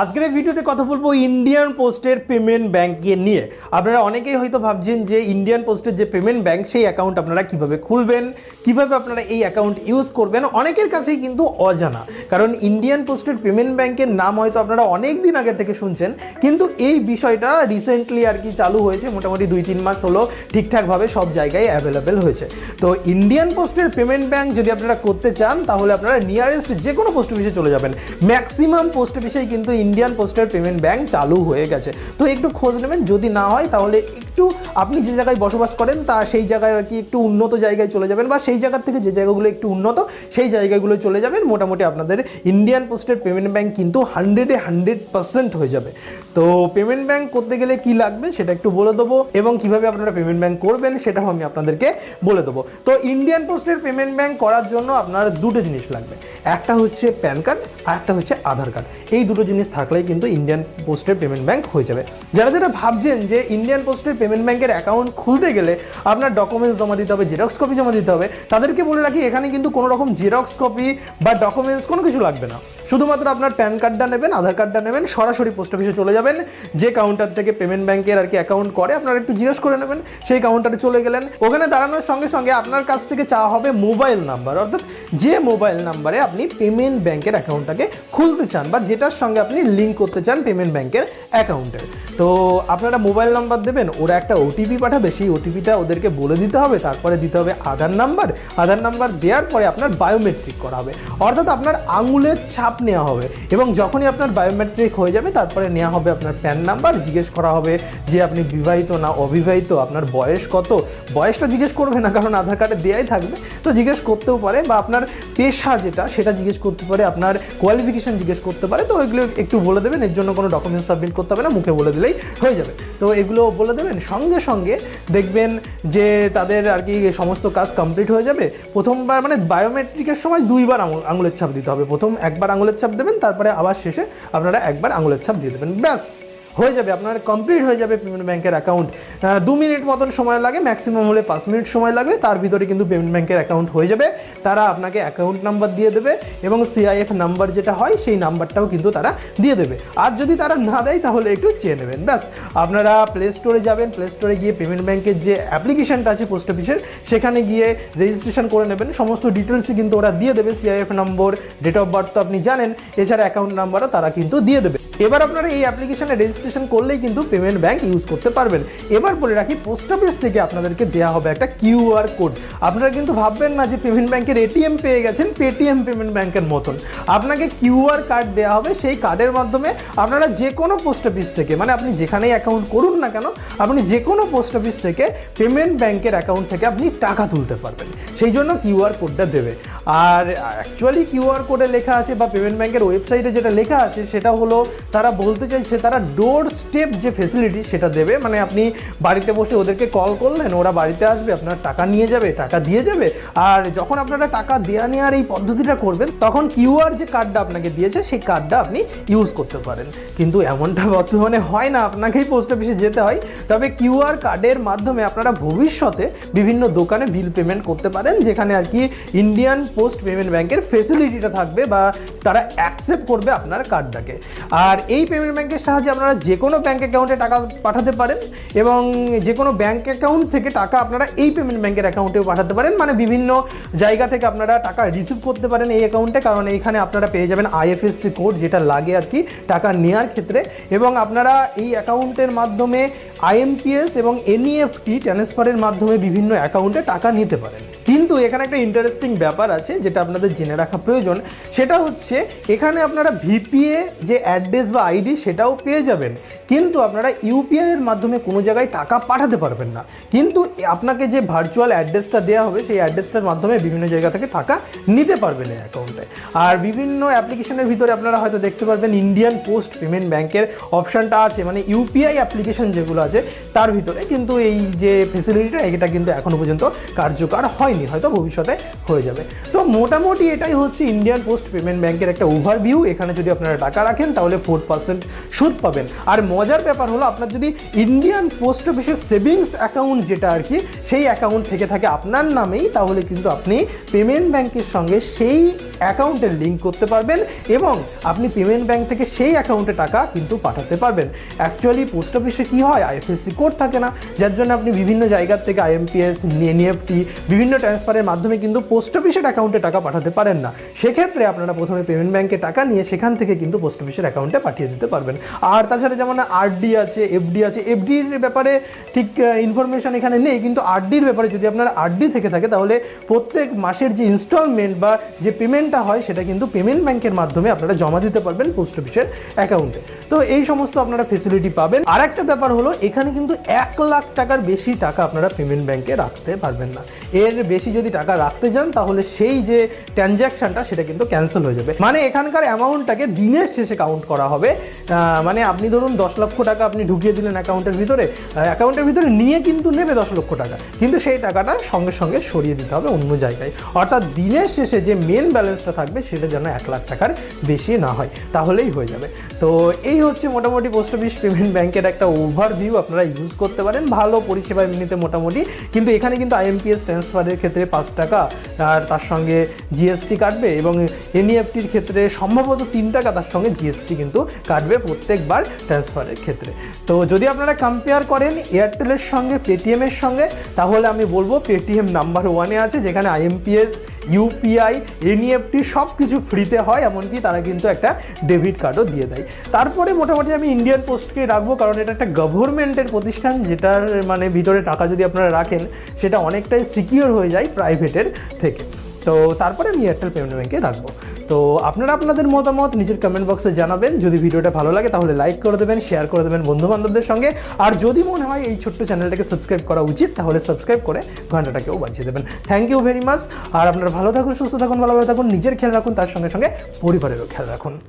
আজকের ভিডিওতে কথা বলব ইন্ডিয়ান পোস্টের পেমেন্ট ব্যাংককে নিয়ে। আপনারা অনেকেই হয়তো ভাবছেন যে ইন্ডিয়ান পোস্টের যে পেমেন্ট ব্যাংক সেই অ্যাকাউন্ট আপনারা কীভাবে খুলবেন, কীভাবে আপনারা এই অ্যাকাউন্ট ইউজ করবেন, অনেকের কাছেই কিন্তু অজানা। কারণ ইন্ডিয়ান পোস্টের পেমেন্ট ব্যাংকের নাম হয়তো আপনারা অনেক দিন আগে থেকে শুনছেন, কিন্তু এই বিষয়টা রিসেন্টলি আর কি চালু হয়েছে, মোটামুটি দুই তিন মাস হলো, ঠিকঠাকভাবে সব জায়গায় অ্যাভেলেবেল হয়েছে। তো ইন্ডিয়ান পোস্টের পেমেন্ট ব্যাংক যদি আপনারা করতে চান, তাহলে আপনারা নিয়ারেস্ট যে কোনো পোস্ট অফিসে চলে যাবেন। ম্যাক্সিমাম পোস্ট অফিসেই কিন্তু ইন্ডিয়ান পোস্টের পেমেন্ট ব্যাংক চালু হয়ে গেছে। তো একটু খোঁজ নেবেন, যদি না হয় তাহলে একটু আপনি যে জায়গায় বসবাস করেন তা সেই জায়গায় আর কি একটু উন্নত জায়গায় চলে যাবেন বা সেই জায়গার থেকে যে জায়গাগুলো একটু উন্নত সেই জায়গাগুলো চলে যাবেন। মোটামুটি আপনাদের ইন্ডিয়ান পোস্টের পেমেন্ট ব্যাংক কিন্তু হান্ড্রেডে হান্ড্রেড পার্সেন্ট হয়ে যাবে। তো পেমেন্ট ব্যাংক করতে গেলে কি লাগবে সেটা একটু বলে দেবো এবং কীভাবে আপনারা পেমেন্ট ব্যাংক করবেন সেটাও আমি আপনাদেরকে বলে দেবো। তো ইন্ডিয়ান পোস্টের পেমেন্ট ব্যাংক করার জন্য আপনার দুটো জিনিস লাগবে। একটা হচ্ছে প্যান কার্ড আর একটা হচ্ছে আধার কার্ড এই দুটো জিনিস থাকলেই কিন্তু ইন্ডিয়ান পোস্টের পেমেন্ট ব্যাঙ্ক হয়ে যাবে। যারা যারা ভাবছেন যে ইন্ডিয়ান পোস্টের পেমেন্ট ব্যাংকের অ্যাকাউন্ট খুলতে গেলে আপনার ডকুমেন্টস জমা দিতে হবে জেরক্স কপি জমা দিতে হবে, তাদেরকে বলে রাখি, এখানে কিন্তু কোনো রকম জেরক্স কপি বা ডকুমেন্টস কোনো কিছু লাগবে না। শুধুমাত্র আপনার প্যান কার্ডটা নেবেন, আধার কার্ডটা নেবেন, সরাসরি পোস্ট অফিসে চলে যাবেন। যে কাউন্টার থেকে পেমেন্ট ব্যাংকের আর কি অ্যাকাউন্ট করে, আপনারা একটু জিজ্ঞেস করে নেবেন, সেই কাউন্টারে চলে গেলেন। ওখানে দাঁড়ানোর সঙ্গে সঙ্গে আপনার কাছ থেকে চাওয়া হবে মোবাইল নাম্বার অর্থাৎ যে মোবাইল নাম্বারে আপনি পেমেন্ট ব্যাংকের অ্যাকাউন্টটাকে খুলতে চান বা যেটার সঙ্গে আপনি লিঙ্ক করতে চান পেমেন্ট ব্যাংকের অ্যাকাউন্টের তো আপনারা মোবাইল নাম্বার দেবেন, ওরা একটা ওটিপি পাঠাবে, সেই ওটিপিটা ওদেরকে বলে দিতে হবে, তারপরে দিতে হবে আধার নাম্বার আধার নাম্বার দেওয়ার পরে আপনার বায়োমেট্রিক করা হবে। অর্থাৎ আপনার আঙুলের ছাপ নেওয়া হবে। এবং যখনই আপনার বায়োমেট্রিক হয়ে যাবে, তারপরে নেওয়া হবে আপনার প্যান নাম্বার জিজ্ঞেস করা হবে যে আপনি বিবাহিত না অবিবাহিত, আপনার বয়স কত? বয়সটা জিজ্ঞেস করবে না, কারণ আধার কার্ডে দেয়াই থাকবে। তো জিজ্ঞেস করতেও পারে বা আপনার পেশা যেটা, সেটা জিজ্ঞেস করতে পারে, আপনার কোয়ালিফিকেশন জিজ্ঞেস করতে পারে। তো এগুলো একটু বলে দেবেন, এর জন্য কোনো ডকুমেন্টস সাবমিট করতে হবে না, মুখে বলে দিলেই হয়ে যাবে। তো এগুলো বলে দেবেন, সঙ্গে সঙ্গে দেখবেন যে তাদের আর কি সমস্ত কাজ কমপ্লিট হয়ে যাবে। প্রথমবার মানে বায়োমেট্রিকের সময় দুইবার আঙুল- আঙুলের ছাপ দিতে হবে। প্রথম একবার আঙুলের ছাপ দেবেন, তারপরে আবার শেষে আপনারা একবার আঙুলের ছাপ দিয়ে দেবেন। ব্যাস, হয়ে যাবে, আপনার কমপ্লিট হয়ে যাবে পেমেন্ট ব্যাংকের অ্যাকাউন্ট দু মিনিট মতন সময় লাগে ম্যাক্সিমাম হলে পাঁচ মিনিট সময় লাগবে। তার ভিতরে কিন্তু পেমেন্ট ব্যাংকের অ্যাকাউন্ট হয়ে যাবে। তারা আপনাকে অ্যাকাউন্ট নাম্বার দিয়ে দেবে এবং সিআইএফ নাম্বার যেটা হয়, সেই নাম্বারটাও কিন্তু তারা দিয়ে দেবে। আর যদি তারা না দেয়, তাহলে একটু চেয়ে নেবেন। ব্যাস, আপনারা প্লে স্টোরে যাবেন প্লে স্টোরে গিয়ে পেমেন্ট ব্যাংকের যে অ্যাপ্লিকেশনটা আছে পোস্ট অফিসের সেখানে গিয়ে রেজিস্ট্রেশন করে নেবেন। সমস্ত ডিটেলসই কিন্তু ওরা দিয়ে দেবে CIF number date of birth তো আপনি জানেন। এছাড়া অ্যাকাউন্ট নাম্বারও তারা কিন্তু দিয়ে দেবে। এবার আপনারা এই অ্যাপ্লিকেশানে রেজিস্ট্রেশন করলেই কিন্তু পেমেন্ট ব্যাংক ইউজ করতে পারবেন। এবার বলে রাখি পোস্ট অফিস থেকে আপনাদেরকে দেওয়া হবে একটা কিউআর কোড আপনারা কিন্তু ভাববেন না যে পেমেন্ট ব্যাংকের এটিএম পেয়ে গেছেন পেটিএম পেমেন্ট ব্যাংকের মতন। আপনাকে কিউআর কার্ড দেওয়া হবে, সেই কার্ডের মাধ্যমে আপনারা যে কোনো পোস্ট অফিস থেকে মানে আপনি যেখানেই অ্যাকাউন্ট করুন না কেন, আপনি যে কোনো পোস্ট অফিস থেকে পেমেন্ট ব্যাংকের অ্যাকাউন্ট থেকে আপনি টাকা তুলতে পারবেন। সেই জন্য কিউআর কোডটা দেবে। আর অ্যাকচুয়ালি কিউআর কোডে লেখা আছে বা পেমেন্ট ব্যাংকের ওয়েবসাইটে যেটা লেখা আছে, সেটা হলো তারা বলতে চাইছে তারা ডোর স্টেপ যে ফেসিলিটি সেটা দেবে। মানে আপনি বাড়িতে বসে ওদেরকে কল করলেন, ওরা বাড়িতে আসবে, আপনার টাকা নিয়ে যাবে, টাকা দিয়ে যাবে। আর যখন আপনারা টাকা দেওয়া নেওয়ার এই পদ্ধতিটা করবেন, তখন কিউআর যে কার্ডটা আপনাকে দিয়েছে, সেই কার্ডটা আপনি ইউজ করতে পারেন। কিন্তু এমনটা বর্তমানে হয় না, আপনাকেই পোস্ট অফিসে যেতে হয়। তবে কিউআর কার্ডের মাধ্যমে আপনারা ভবিষ্যতে বিভিন্ন দোকানে বিল পেমেন্ট করতে পারেন, যেখানে আর কি ইন্ডিয়ান পোস্ট পেমেন্ট ব্যাংকের ফেসিলিটিটা থাকবে বা তারা অ্যাকসেপ্ট করবে আপনার কার্ডটাকে আর এই পেমেন্ট ব্যাংকের সাহায্যে আপনারা যে কোনো ব্যাঙ্ক অ্যাকাউন্টে টাকা পাঠাতে পারেন এবং যে কোনো ব্যাঙ্ক অ্যাকাউন্ট থেকে টাকা আপনারা এই পেমেন্ট ব্যাংকের অ্যাকাউন্টেও পাঠাতে পারেন। মানে বিভিন্ন জায়গা থেকে আপনারা টাকা রিসিভ করতে পারেন এই অ্যাকাউন্টে কারণ এইখানে আপনারা পেয়ে যাবেন আইএফএসসি কোড যেটা লাগে আর কি, টাকা নেওয়ার ক্ষেত্রে। এবং আপনারা এই অ্যাকাউন্টের মাধ্যমে আইএমপিএস এবং এনইএফটি ট্রান্সফারের মাধ্যমে বিভিন্ন অ্যাকাউন্টে টাকা নিতে পারেন। কিন্তু এখানে একটা ইন্টারেস্টিং ব্যাপার আছে যেটা আপনাদের জেনে রাখা প্রয়োজন, সেটা হচ্ছে এখানে আপনারা ভিপিএ যে অ্যাড্রেস বা আইডি সেটাও পেয়ে যাবেন। কিন্তু আপনারা ইউপিআই এর মাধ্যমে কোনো জায়গায় টাকা পাঠাতে পারবেন না। কিন্তু আপনাকে যে ভার্চুয়াল অ্যাড্রেসটা দেওয়া হবে, সেই অ্যাড্রেসটার মাধ্যমে বিভিন্ন জায়গা থেকে টাকা নিতে পারবেন এই অ্যাকাউন্টে আর বিভিন্ন অ্যাপ্লিকেশনের ভিতরে আপনারা হয়তো দেখতে পারবেন ইন্ডিয়ান পোস্ট পেমেন্ট ব্যাংকের অপশানটা আছে মানে ইউপিআই অ্যাপ্লিকেশন যেগুলো আছে, তার ভিতরে। কিন্তু এই যে ফেসিলিটিটা এটা কিন্তু এখনও পর্যন্ত কার্যকর হয়নি, হয়তো ভবিষ্যতে হয়ে যাবে। তো মোটামুটি এটাই হচ্ছে ইন্ডিয়ান পোস্ট পেমেন্ট ব্যাংকের একটা ওভারভিউ এখানে যদি আপনারা টাকা রাখেন, তাহলে ফোর পার্সেন্ট সুদ পাবেন। আর মজার ব্যাপার হলো আপনার যদি ইন্ডিয়ান পোস্ট অফিসের সেভিংস অ্যাকাউন্ট যেটা আর কি, সেই অ্যাকাউন্ট থেকে থাকে আপনার নামেই, তাহলে কিন্তু আপনি পেমেন্ট ব্যাংকের সঙ্গে সেই অ্যাকাউন্টের লিঙ্ক করতে পারবেন এবং আপনি পেমেন্ট ব্যাংক থেকে সেই অ্যাকাউন্টে টাকা কিন্তু পাঠাতে পারবেন। অ্যাকচুয়ালি পোস্ট অফিসে কী হয়? আইএফএসসি কোড থাকে না, যার জন্য আপনি বিভিন্ন জায়গার থেকে আইএমপিএস এনইএফটি বিভিন্ন ট্রান্সফারের মাধ্যমে কিন্তু পোস্ট অফিসের অ্যাকাউন্টে টাকা পাঠাতে পারেন না। সেক্ষেত্রে আপনারা প্রথমে পেমেন্ট ব্যাংকে টাকা নিয়ে সেখান থেকে কিন্তু পোস্ট অফিসের অ্যাকাউন্টে পাঠিয়ে দিতে পারবেন। আর তাছাড়া যেমন আরডি আছে এফডি আছে এফডির ব্যাপারে ঠিক ইনফরমেশন এখানে নেই, কিন্তু আরডির ব্যাপারে যদি আপনার আরডি থেকে থাকে, তাহলে প্রত্যেক মাসের যে ইনস্টলমেন্ট বা যে পেমেন্টটা হয়, সেটা কিন্তু পেমেন্ট ব্যাংকের মাধ্যমে আপনারা জমা দিতে পারবেন পোস্ট অফিসের অ্যাকাউন্টে তো এই সমস্ত আপনারা ফেসিলিটি পাবেন। আর একটা ব্যাপার হলো, এখানে কিন্তু এক লাখ টাকার বেশি টাকা আপনারা পেমেন্ট ব্যাংকে রাখতে পারবেন না। এর বেশি যদি টাকা রাখতে যান, তাহলে সেই যে ট্রানজ্যাকশনটা সেটা কিন্তু ক্যান্সেল হয়ে যাবে। মানে এখানকার অ্যামাউন্টটাকে দিনের শেষে কাউন্ট করা হবে। মানে আপনি ধরুন দশ লক্ষ টাকা আপনি ঢুকিয়ে দিলেন অ্যাকাউন্টের ভিতরে অ্যাকাউন্টের ভিতরে নিয়ে কিন্তু নেবে দশ লক্ষ টাকা। কিন্তু সেই টাকাটা সঙ্গে সঙ্গে সরিয়ে দিতে হবে অন্য জায়গায়। অর্থাৎ দিনের শেষে যে মেন ব্যালেন্সটা থাকবে সেটা যেন এক লাখ টাকার বেশি না হয়, তাহলেই হয়ে যাবে। তো এই হচ্ছে মোটামুটি পোস্ট অফিস পেমেন্ট ব্যাংকের একটা ওভারভিউ আপনারা ইউজ করতে পারেন। ভালো পরিষেবা এমনিতে মোটামুটি। কিন্তু এখানে কিন্তু আইএমপিএস ট্রান্সফারের ক্ষেত্রে পাঁচ টাকা, আর তার সঙ্গে জিএসটি কাটবে এবং এনইএফটির ক্ষেত্রে সম্ভবত তিন টাকা তার সঙ্গে জিএসটি কিন্তু কাটবে প্রত্যেকবার ট্রান্সফারের ক্ষেত্রে। তো যদি আপনারা কম্পেয়ার করেন এয়ারটেলের সঙ্গে পেটিএমের সঙ্গে, তাহলে আমি বলব পেটিএম নাম্বার ওয়ানে আছে, যেখানে আইএমপিএস ইউপিআই এনইএফটি সব কিছু ফ্রিতে হয়, এমনকি তারা কিন্তু একটা ডেবিট কার্ডও দিয়ে দেয়। তারপরে মোটামুটি আমি ইন্ডিয়ান পোস্টকে রাখব, কারণ এটা একটা গভর্নমেন্টের প্রতিষ্ঠান, যেটার মানে ভিতরে টাকা যদি আপনারা রাখেন, সেটা অনেকটাই সিকিওর হয়ে যায় প্রাইভেটের থেকে। তো তারপরে আমি এয়ারটেল পেমেন্ট ব্যাঙ্কে রাখব। তো আপনারা আপনাদের মতামত নিজের কমেন্ট বক্সে জানাবেন। যদি ভিডিওটা ভালো লাগে তাহলে লাইক করে দেবেন শেয়ার করে দেবেন বন্ধু বান্ধবদের সঙ্গে। আর যদি মনে হয় এই ছোট্ট চ্যানেলটাকে সাবস্ক্রাইব করা উচিত, তাহলে সাবস্ক্রাইব করে ঘন্টাটাকেও বাঁচিয়ে দেবেন। থ্যাংক ইউ ভেরি মাচ আর আপনারা ভালো থাকুন, সুস্থ থাকুন, ভালোভাবে থাকুন, নিজের খেয়াল রাখুন, তার সঙ্গে সঙ্গে পরিবারেরও খেয়াল রাখুন।